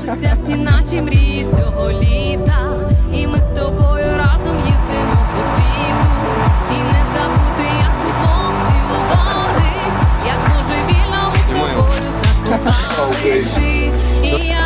збулися всі наші мрії цього літа. І ми з тобою разом їздимо по світу. І не забути, як удвох цілувались, як божевільно ми з тобою закохались. І я